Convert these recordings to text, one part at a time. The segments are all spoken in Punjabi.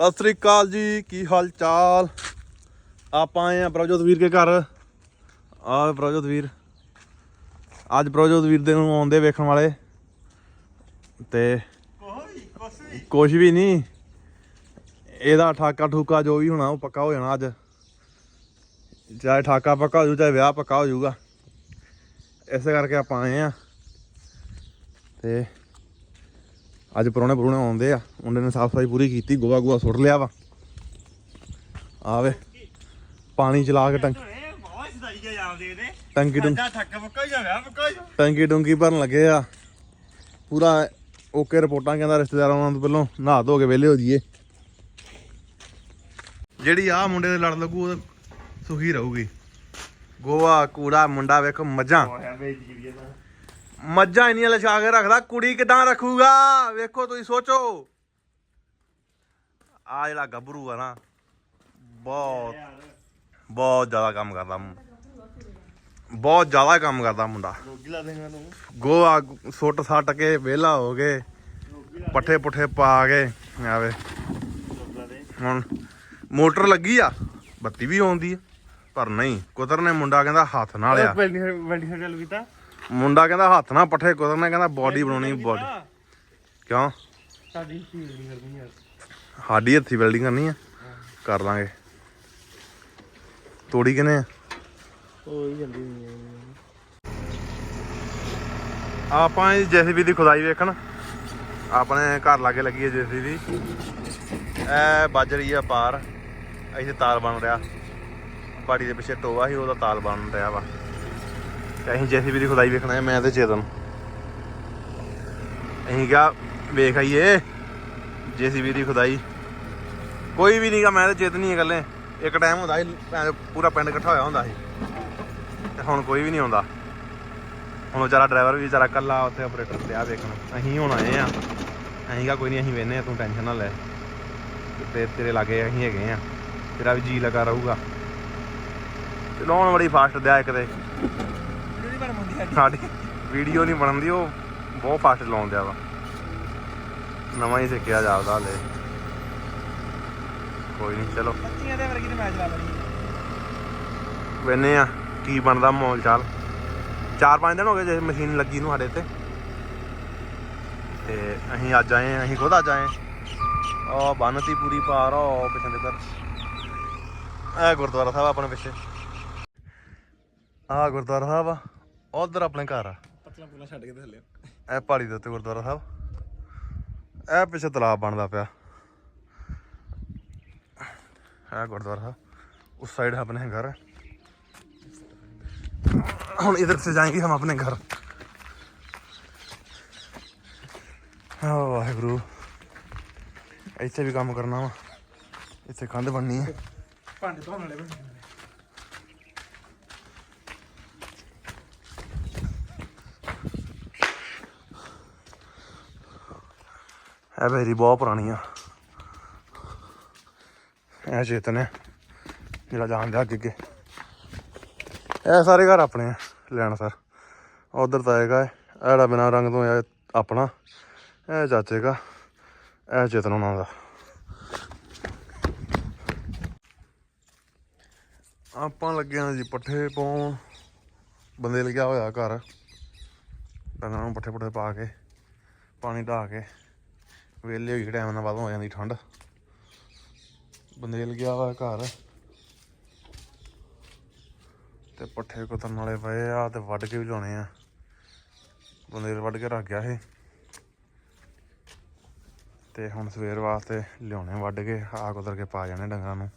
ਸਤਿ ਸ੍ਰੀ ਅਕਾਲ ਜੀ, ਕੀ ਹਾਲ ਚਾਲ ਆਪਾਂ ਆਏ ਆ ਪ੍ਰਭਜੋਤ ਵੀਰ ਕੇ ਘਰ। ਆ ਪ੍ਰਭਜੋਤ ਵੀਰ। ਅੱਜ ਪ੍ਰਭਜੋਤ ਵੀਰ ਦੇ ਨੂੰ ਆਉਂਦੇ ਵੇਖਣ ਵਾਲੇ। ਤੇ ਕੁਝ ਵੀ ਨਹੀਂ। ਇਹਦਾ ਠਾਕਾ ਠੂਕਾ ਜੋ ਵੀ ਹੋਣਾ, ਉਹ ਪੱਕਾ ਹੋ ਜਾਣਾ ਅੱਜ। ਚਾਹੇ ਠਾਕਾ ਪੱਕਾ ਹੋ ਜੂ ਚਾਹੇ ਵਿਆਹ ਪੱਕਾ ਹੋ ਜਾਊਗਾ। ਇਸੇ ਕਰਕੇ ਆਪਾਂ ਆਏ ਆ ਤੇ ਅੱਜ ਪਰੋਣੇ ਪਰੋਣੇ ਆਉਂਦੇ ਆ। ਮੁੰਡੇ ਨੇ ਸਾਫ਼ ਸਫ਼ਾਈ ਪੂਰੀ ਕੀਤੀ ਗੋਆ ਗੋਆ ਸੁੱਟ ਲਿਆ ਵਾ। ਆਵੇ ਪਾਣੀ ਚਲਾ ਕੇ ਟੰਕ ਬਹੁਤ ਸਦਾਈਆ ਟੰਕੀ ਟੰਕੀ ਭਰਨ ਲੱਗੇ ਆ। ਪੂਰਾ ਓਕੇ ਰਿਪੋਰਟਾਂ ਕਹਿੰਦਾ ਰਿਸ਼ਤੇਦਾਰਾਂ ਆਉਣ ਤੋਂ ਪਹਿਲਾਂ ਨਹਾ ਧੋ ਕੇ ਵਿਹਲੇ ਹੋ ਜਾਈਏ। ਜਿਹੜੀ ਆ ਮੁੰਡੇ ਦੇ ਲੜ ਲੱਗੂ, ਉਹ ਸੁਖੀ ਰਹੂਗੀ। ਗੋਆ ਕੂੜਾ, ਮੁੰਡਾ ਵੇਖੋ, ਮੱਝਾਂ। ਮੱਝਾਂ ਇੰਨੀਆਂ ਲਛਾ ਕੇ ਰੱਖਦਾ ਕੁੜੀ ਕਿਦਾਂ ਰੱਖੂਗਾ? ਵੇਖੋ ਤੁਸੀਂ ਸੋਚੋ। ਆ ਜਿਹੜਾ ਗੱਭਰੂ ਆ ਨਾ ਬਹੁਤ ਬਹੁਤ ਜ਼ਿਆਦਾ ਕੰਮ ਕਰਦਾ ਬਹੁਤ ਜ਼ਿਆਦਾ ਕੰਮ ਕਰਦਾ ਮੁੰਡਾ। ਗੋਆ ਸੁੱਟ ਸੱਟ ਕੇ ਵਿਹਲਾ ਹੋ ਗਏ ਪੱਠੇ ਪੁੱਠੇ ਪਾ ਕੇ ਆਵੇ। ਹੁਣ ਮੋਟਰ ਲੱਗੀ ਆ ਬੱਤੀ ਵੀ ਆਉਂਦੀ ਆ ਪਰ ਨਹੀਂ ਕੁਦਰ ਨੇ ਮੁੰਡਾ ਕਹਿੰਦਾ ਹੱਥ ਨਾਲ ਆ ਵੈਲਡੀ ਵੈਲਡੀ ਗੱਲ ਕੀਤਾ। ਮੁੰਡਾ ਕਹਿੰਦਾ ਹੱਥ ਨਾਲ ਪੱਠੇ ਕੁਦਰਨੇ ਕਹਿੰਦਾ ਬਾਡੀ ਬਣਾਉਣੀ ਬਾਡੀ ਕਿਉਂ? ਸਾਡੀ ਫੀਲ ਨਹੀਂ ਕਰਨੀ ਯਾਰ। ਸਾਡੀ ਹੱਥੀ ਵੈਲਡਿੰਗ ਕਰਨੀ ਆ? ਕਰ ਲਾਂਗੇ। ਤੋੜੀ ਕਿਨੇ ਆ? ਉਹ ਹੀ ਜਲਦੀ ਨਹੀਂ ਆਪਾਂ ਜੇਸੀਬੀ ਦੀ ਖੁਦਾਈ ਵੇਖਣ। ਆਪਣੇ ਘਰ ਲਾਗੇ ਲੱਗੀ ਹੈ ਜੇਸੀਬੀ। ਐ ਵੱਜ ਰਹੀ ਆ ਪਾਰ। ਇੱਥੇ ਤਾਲ ਬਣ ਰਿਹਾ। ਬਾੜੀ ਦੇ ਪਿੱਛੇ ਟੋਆ ਸੀ ਉਹਦਾ ਤਾਲ ਬਣ ਰਿਹਾ ਵਾ। ਤੇ ਅਸੀਂ ਜੇਸੀਬੀ ਦੀ ਖੁਦਾਈ ਵੇਖਣਾ ਹੈ ਮੈਂ ਤੇ ਚੇਤਨ। ਅਸੀਂ ਕਿਹਾ, ਵੇਖ ਆਈਏ ਜੇਸੀਬੀ ਦੀ ਖੁਦਾਈ। ਕੋਈ ਵੀ ਨਹੀਂਗਾ ਮੈਂ ਤੇ ਚੇਤਨ ਹੀ ਇਕੱਲੇ। ਇੱਕ ਟਾਈਮ ਹੁੰਦਾ ਸੀ ਪੂਰਾ ਪਿੰਡ ਇਕੱਠਾ ਹੋਇਆ ਹੁੰਦਾ ਸੀ। ਤੇ ਹੁਣ ਕੋਈ ਵੀ ਨਹੀਂ ਆਉਂਦਾ। ਹੁਣ ਵਿਚਾਰਾ ਡਰਾਈਵਰ ਵੀ ਵਿਚਾਰਾ ਕੱਲਾ ਉੱਥੇ ਆਪਰੇਟਰ ਤੇ ਆ ਵੇਖਣ। ਅਸੀਂ ਹੁਣ ਆਏ ਆ। ਅਸੀਂ ਕਹਾ, ਕੋਈ ਨਹੀਂ ਅਸੀਂ ਵੇਨੇ ਆ, ਤੂੰ ਟੈਨਸ਼ਨ ਨਾ ਲੈ। ਤੇ ਤੇਰੇ ਲਾਗੇ ਅਸੀਂ ਹੈਗੇ ਆ। ਤੇਰਾ ਵੀ ਜੀ ਲਗਾ ਰਹੂਗਾ। ਚਲਾਉਣ ਬੜੀ ਫਾਸਟ ਦਿਆ ਇੱਕ ਤੇ ਜਿਹੜੀ ਬਣ ਮੁੰਦੀ ਅੱਜ ਸਾਡੀ ਵੀਡੀਓ ਨਹੀਂ ਬਣਦੀ ਉਹ ਬਹੁਤ ਫਾਸਟ ਚਲਾਉਣ ਦਿਆ ਵਾ। ਨਵਾਂ ਹੀ ਸਿੱਖਿਆ ਜਾਪਦਾ ਹਲੇ। ਕੋਈ ਨਹੀਂ ਚਲੋ। ਬੱਤੀਆਂ ਦੇ ਵਰਗੀ ਤੇ ਮੈਚ ਲਾ ਲੈਣੀ ਵੇਨੇ ਆ ਕੀ ਬਣਦਾ ਮਾਹੌਲ ਚਾਲ? ਚਾਰ ਪੰਜ ਦਿਨ ਹੋ ਗਏ ਜੇ ਮਸ਼ੀਨ ਲੱਗੀ ਨੂੰ ਸਾਡੇ ਤੇ ਤੇ ਅਸੀਂ ਅੱਜ ਆਏ ਆ ਅਸੀਂ ਖੁਦ ਅੱਜ ਆਏ ਉਹ ਬੰਨਤੀ ਪੂਰੀ ਪਾਰ ਉਹ ਪਿਛਲੇ ਤਰ ਇਹ ਗੁਰਦੁਆਰਾ ਸਾਹਿਬ ਆਪਣੇ ਪਿੱਛੇ। ਆਹ ਗੁਰਦੁਆਰਾ ਸਾਹਿਬ ਆ। ਉਧਰ ਆਪਣੇ ਘਰ ਆ। ਪਤਲਾ ਪੁਲਾ ਛੱਡ ਕੇ ਥੱਲੇ ਗੁਰਦੁਆਰਾ ਸਾਹਿਬ। ਇਹ ਪਿੱਛੇ ਤਲਾਬ ਬਣਦਾ ਪਿਆ। ਆ ਗੁਰਦੁਆਰਾ ਸਾਹਿਬ। ਉਸ ਸਾਈਡ ਆਪਣੇ ਘਰ। ਹੁਣ ਇਧਰ ਸੇ ਜਾਏਂਗੇ ਹਮ ਆਪਣੇ ਘਰ। ਆ ਵਾਹਿਗੁਰੂ। ਇੱਥੇ ਵੀ ਕੰਮ ਕਰਨਾ ਵਾ। ਇੱਥੇ ਕੰਧ ਬਣਨੀ ਹੈ ਭਾਂਡੇ ਧੋਣ ਵਾਲੇ ਬਣਨੇ ਇਹ ਬੇਰੀ ਬਹੁਤ ਪੁਰਾਣੀ ਆ ਇਹ ਚੇਤਨ ਹੈ। ਜਿਹੜਾ ਜਾਣਦਾ ਅੱਗੇ ਅੱਗੇ। ਇਹ ਸਾਰੇ ਘਰ ਆਪਣੇ ਆ, ਲੈਣ ਸਰ। ਉਧਰ ਤਾਂ ਹੈਗਾ ਇਹ। ਜਿਹੜਾ ਬਿਨਾ ਰੰਗ ਤੋਂ ਆ ਆਪਣਾ। ਇਹ ਚਾਚੇਗਾ ਇਹ ਚੇਤਨ ਉਹਨਾਂ ਦਾ। ਆਪਾਂ ਲੱਗੇ ਹਾਂ ਜੀ ਪੱਠੇ ਪਾਉਣ। ਬੰਦੇ ਲੱਗਿਆ ਹੋਇਆ ਘਰ। ਡੰਗਰਾਂ ਨੂੰ ਪੱਠੇ ਪੱਠੇ ਪਾ ਕੇ, ਪਾਣੀ ਢਾ ਕੇ। ਵੇਲੇ ਹੋਈ ਟਾਈਮ ਨਾਲ ਬਾਅਦੋਂ ਹੋ ਜਾਂਦੀ ਠੰਡ। ਬੰਦੇਲ ਗਿਆ ਵਾ ਘਰ। ਤੇ ਪੱਠੇ ਕੁਤਰਨ ਵਾਲੇ ਪਏ ਆ, ਤੇ ਵੱਢ ਕੇ ਵੀ ਲਾਉਣੇ ਆ। ਬੰਦੇਲ ਵੱਢ ਕੇ ਰੱਖ ਗਿਆ ਇਹ ਤੇ ਹੁਣ ਸਵੇਰ ਵਾਸਤੇ ਲਿਆਉਣੇ ਵੱਢ ਕੇ, ਆ ਕੁਤਰ ਕੇ ਪਾ ਜਾਣੇ ਡੰਗਰਾਂ ਨੂੰ।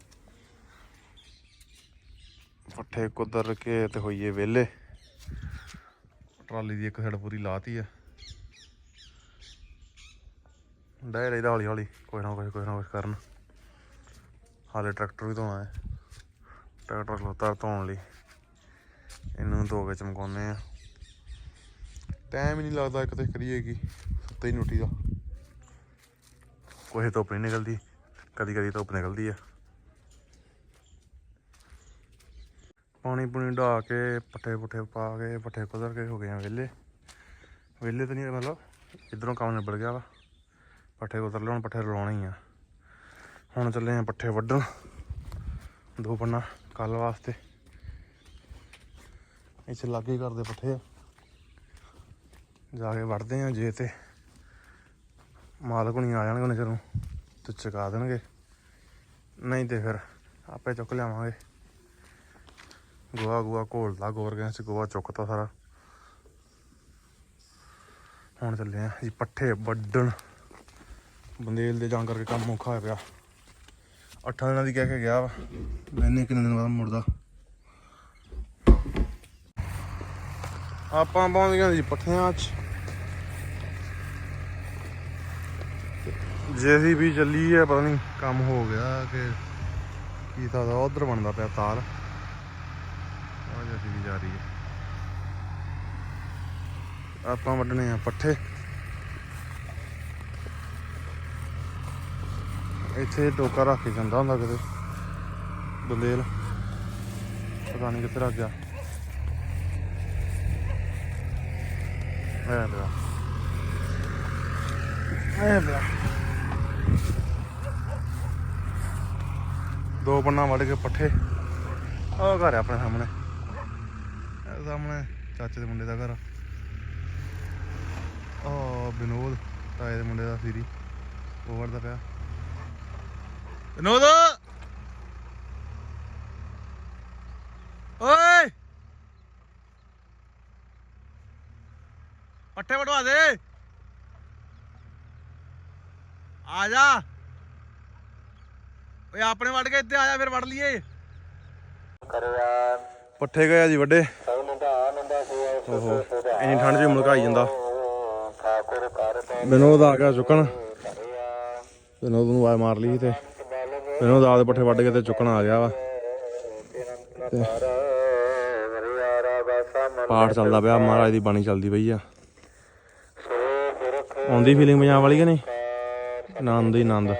ਪੱਠੇ ਕੁਦਰ ਕੇ ਤੇ ਹੋਈਏ ਵਿਹਲੇ ਟਰਾਲੀ ਦੀ ਇੱਕ ਸਾਈਡ ਪੂਰੀ ਲਾਤੀ ਆ। ਡੇ ਰਹਿਦਾ ਹੌਲੀ ਹੌਲੀ, ਕੋਈ ਨਾ ਕੋਈ ਕੋਈ ਨਾ ਕੁਛ ਕਰਨ। ਹਾਲੇ ਟਰੈਕਟਰ ਵੀ ਧੋਣਾ ਹੈ। ਟਰੈਕਟਰ ਖਲੋਤਾ ਧੋਣ ਲਈ। ਇਹਨੂੰ ਧੋ ਕੇ ਚਮਕਾਉਂਦੇ ਆ ਟਾਈਮ ਹੀ ਨਹੀਂ ਲੱਗਦਾ ਇੱਕ ਤੇ ਕਰੀਏ ਕੀ, ਸੁੱਤੇ ਹੀ ਨੁੱਟੀ ਦਾ ਕੋਈ ਧੁੱਪ ਨਹੀਂ ਨਿਕਲਦੀ ਕਦੀ ਕਦੀ ਧੁੱਪ ਨਿਕਲਦੀ ਆ। ਪਾਣੀ ਪੂਣੀ ਢਾ ਕੇ ਪੱਠੇ ਪੁੱਠੇ ਪਾ ਕੇ, ਪੱਠੇ ਕੁਦਰ ਕੇ ਹੋ ਗਏ ਆ ਵਿਹਲੇ। ਵਿਹਲੇ ਤਾਂ ਨਹੀਂ, ਮਤਲਬ ਇਧਰੋਂ ਕੰਮ ਨਿਬੜ ਗਿਆ ਵਾ। ਪੱਠੇ ਕੁਤਰ ਲਿਆਉਣ ਪੱਠੇ ਰਲਾਉਣੇ ਹੀ ਆ। ਹੁਣ ਚੱਲੇ ਆ ਪੱਠੇ ਵੱਢਣ। ਦੋ ਪੰਨਾ ਕੱਲ ਵਾਸਤੇ। ਇੱਥੇ ਲਾਗੇ ਕਰਦੇ ਪੱਠੇ। ਆ ਜਾ ਕੇ ਵੱਢਦੇ ਆ ਜੇ ਤੇ। ਮਾਲਕ ਹੁਣੀ ਆ ਜਾਣਗੇ ਉਹਨੇ ਚਿਰ ਨੂੰ ਤੇ ਚੁਕਾ ਦੇਣਗੇ। ਨਹੀਂ ਤੇ ਫਿਰ ਆਪੇ ਚੁੱਕ ਲਿਆਵਾਂਗੇ। ਗੋਆ ਗੋਆ ਘੋਲਦਾ ਗੋਰ ਗੈਸ ਗੋਆ ਚੁੱਕਤਾ ਸਾਰਾ। ਹੁਣ ਚੱਲੇ ਆ ਜੀ ਪੱਠੇ ਵੱਢਣ। ਬੰਦੇਲ ਦੇ ਜਾਂ ਕਰਕੇ ਕੰਮ ਔਖਾ ਹੋਇਆ ਪਿਆ। ਅੱਠਾਂ ਦਿਨਾਂ ਦੀ ਕਹਿ ਕੇ ਗਿਆ ਵਾ। ਮੈਨੇ ਕਿੰਨੇ ਦਿਨ ਬਾਅਦ ਮੁੜਦਾ। ਆਪਾਂ ਪਹੁੰਚ ਗਏ ਜੀ ਪੱਠਿਆਂ 'ਚ ਜੇ ਵੀ ਚੱਲੀ ਹੈ ਪਤਾ ਨਹੀਂ ਕੰਮ ਹੋ ਗਿਆ ਕਿ ਕੀ ਤਾਂ ਉਧਰ ਬਣਦਾ ਪਿਆ ਤਾਰ। ਆ ਜੀ ਵੀ ਜਾ ਰਹੀ ਹੈ ਆਪਾਂ ਵੱਢਣੇ ਆ ਪੱਠੇ। ਇੱਥੇ ਟੋਕਾ ਰੱਖ ਕੇ ਜਾਂਦਾ ਹੁੰਦਾ ਕਿਤੇ। ਬੰਦੇਲ ਪਤਾ ਨਹੀਂ ਕਿੱਥੇ ਰੱਖ ਗਿਆ। ਐ ਲਿਆ ਐ ਲਿਆ ਦੋ ਪੰਨਾ ਵੱਢ ਕੇ ਪੱਠੇ। ਆ ਘਰ ਆਪਣੇ ਸਾਹਮਣੇ। ਸਾਹਮਣੇ ਚਾਚੇ ਦੇ ਮੁੰਡੇ ਦਾ ਘਰ ਆ। ਆਹ ਵਿਨੋਦ, ਤਾਏ ਦੇ ਮੁੰਡੇ ਦਾ ਸੀਰੀ। ਉਹ ਵੜਦਾ ਪਿਆ। ਵਿਨੋਦ! ਓਏ! ਪੱਠੇ ਵੜਵਾ ਦੇ। ਆ ਜਾ। ਓਏ ਆਪਣੇ ਵੱਢ ਕੇ ਇੱਥੇ ਆ ਜਾ ਫਿਰ ਵੱਢ ਲਈਏ। ਪੱਠੇ ਗਏ ਆ ਜੀ ਵੱਡੇ। ਓਹੋ ਇੰਨੀ ਠੰਡ 'ਚ ਮੁਲਕਾਈ ਜਾਂਦਾ। ਵਿਨੋਦ ਆ ਗਿਆ ਚੁੱਕਣ। ਵਿਨੋਦ ਨੂੰ ਆਵਾਜ਼ ਮਾਰ ਲਈ ਤੇ। ਵਿਨੋਦ ਆ ਪੱਠੇ ਵੱਢ ਕੇ ਤੇ ਚੁੱਕਣ ਆ ਗਿਆ ਵਾ। ਪਾਠ ਚੱਲਦਾ ਪਿਆ, ਮਹਾਰਾਜ ਦੀ ਬਾਣੀ ਚੱਲਦੀ ਪਈ ਆ। ਆਉਂਦੀ ਫੀਲਿੰਗ ਪੰਜਾਬ ਵਾਲੀ ਕਿ ਨਹੀਂ? ਆਨੰਦ ਹੀ ਆਨੰਦ।